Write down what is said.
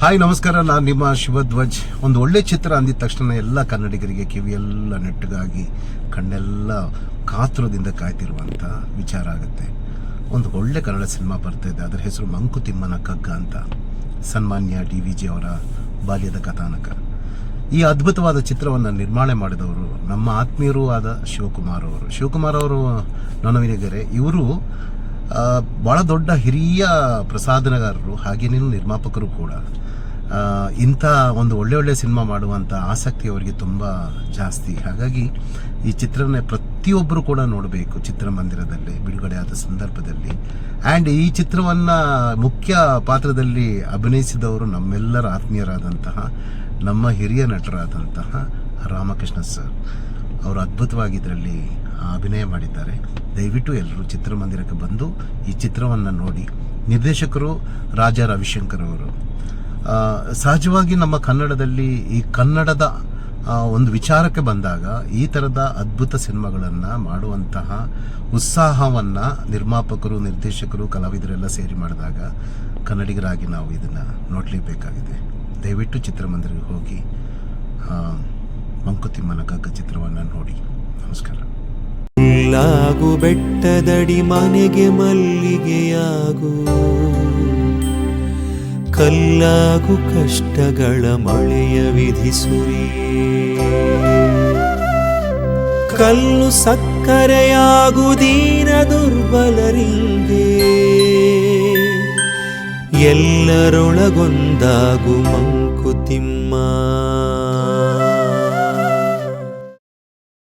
Hi, ನಮಸ್ಕಾರ. ನಾನು ನಿಮ್ಮ ಶಿವಧ್ವಜ್. ಒಂದು ಒಳ್ಳೆ ಚಿತ್ರ ಅಂದಿದ ತಕ್ಷಣ ಎಲ್ಲ ಕನ್ನಡಿಗರಿಗೆ ಕಿವಿಯೆಲ್ಲ ನೆಟ್ಟಗಾಗಿ ಕಣ್ಣೆಲ್ಲ ಕಾತುರದಿಂದ ಕಾಯ್ತಿರುವಂಥ ವಿಚಾರ ಆಗುತ್ತೆ. ಒಂದು ಒಳ್ಳೆ ಕನ್ನಡ ಸಿನಿಮಾ ಬರ್ತಾ ಇದೆ. ಅದರ ಹೆಸರು ಮಂಕುತಿಮ್ಮನ ಕಗ್ಗ ಅಂತ. ಸನ್ಮಾನ್ಯ ಡಿ ವಿ ಜಿ ಅವರ ಬಾಲ್ಯದ ಕಥಾನಕ. ಈ ಅದ್ಭುತವಾದ ಚಿತ್ರವನ್ನು ನಿರ್ಮಾಣ ಮಾಡಿದವರು ನಮ್ಮ ಆತ್ಮೀಯರೂ ಆದ ಶಿವಕುಮಾರ್ ಅವರು. ಶಿವಕುಮಾರ್ ಅವರು ನನವಿನಿಗರೆ ಇವರು ಬಹಳ ದೊಡ್ಡ ಹಿರಿಯ ಪ್ರಸಾದನಗಾರರು ಹಾಗೇನೇ ನಿರ್ಮಾಪಕರು ಕೂಡ. ಇಂಥ ಒಂದು ಒಳ್ಳೆ ಒಳ್ಳೆ ಸಿನಿಮಾ ಮಾಡುವಂಥ ಆಸಕ್ತಿ ಅವರಿಗೆ ತುಂಬ ಜಾಸ್ತಿ. ಹಾಗಾಗಿ ಈ ಚಿತ್ರನ ಪ್ರತಿಯೊಬ್ಬರು ಕೂಡ ನೋಡಬೇಕು ಚಿತ್ರಮಂದಿರದಲ್ಲಿ, ಬಿಡುಗಡೆ ಆದ ಸಂದರ್ಭದಲ್ಲಿ. ಆ್ಯಂಡ್ ಈ ಚಿತ್ರವನ್ನು ಮುಖ್ಯ ಪಾತ್ರದಲ್ಲಿ ಅಭಿನಯಿಸಿದವರು ನಮ್ಮೆಲ್ಲರ ಆತ್ಮೀಯರಾದಂತಹ, ನಮ್ಮ ಹಿರಿಯ ನಟರಾದಂತಹ ರಾಮಕೃಷ್ಣ ಸರ್. ಅವರು ಅದ್ಭುತವಾಗಿ ಇದರಲ್ಲಿ ಅಭಿನಯ ಮಾಡಿದ್ದಾರೆ. ದಯವಿಟ್ಟು ಎಲ್ಲರೂ ಚಿತ್ರಮಂದಿರಕ್ಕೆ ಬಂದು ಈ ಚಿತ್ರವನ್ನು ನೋಡಿ. ನಿರ್ದೇಶಕರು ರಾಜಾ ರವಿಶಂಕರ್ ಅವರು. ಸಹಜವಾಗಿ ನಮ್ಮ ಕನ್ನಡದಲ್ಲಿ ಈ ಕನ್ನಡದ ಒಂದು ವಿಚಾರಕ್ಕೆ ಬಂದಾಗ ಈ ಥರದ ಅದ್ಭುತ ಸಿನಿಮಾಗಳನ್ನು ಮಾಡುವಂತಹ ಉತ್ಸಾಹವನ್ನು ನಿರ್ಮಾಪಕರು, ನಿರ್ದೇಶಕರು, ಕಲಾವಿದರೆಲ್ಲ ಸೇರಿ ಮಾಡಿದಾಗ ಕನ್ನಡಿಗರಾಗಿ ನಾವು ಇದನ್ನು ನೋಡಲೇಬೇಕಾಗಿದೆ. ದಯವಿಟ್ಟು ಚಿತ್ರಮಂದಿರಕ್ಕೆ ಹೋಗಿ ಮಂಕುತಿಮ್ಮನ ಕಗ್ಗ ಚಿತ್ರವನ್ನು ನೋಡಿ. ನಮಸ್ಕಾರ. ಹುಲ್ಲಾಗು ಬೆಟ್ಟದಡಿ ಮನೆಗೆ ಮಲ್ಲಿಗೆಯಾಗು. ಕಲ್ಲಾಗು ಕಷ್ಟಗಳ ಮಳೆಯ ವಿಧಿಸುರಿ ಕಲ್ಲು ಸಕ್ಕರೆಯಾಗು ದೀನ ದುರ್ಬಲರಿಂಗೆ ಎಲ್ಲರೊಳಗೊಂದಾಗು ಮಂಕುತಿಮ್ಮ.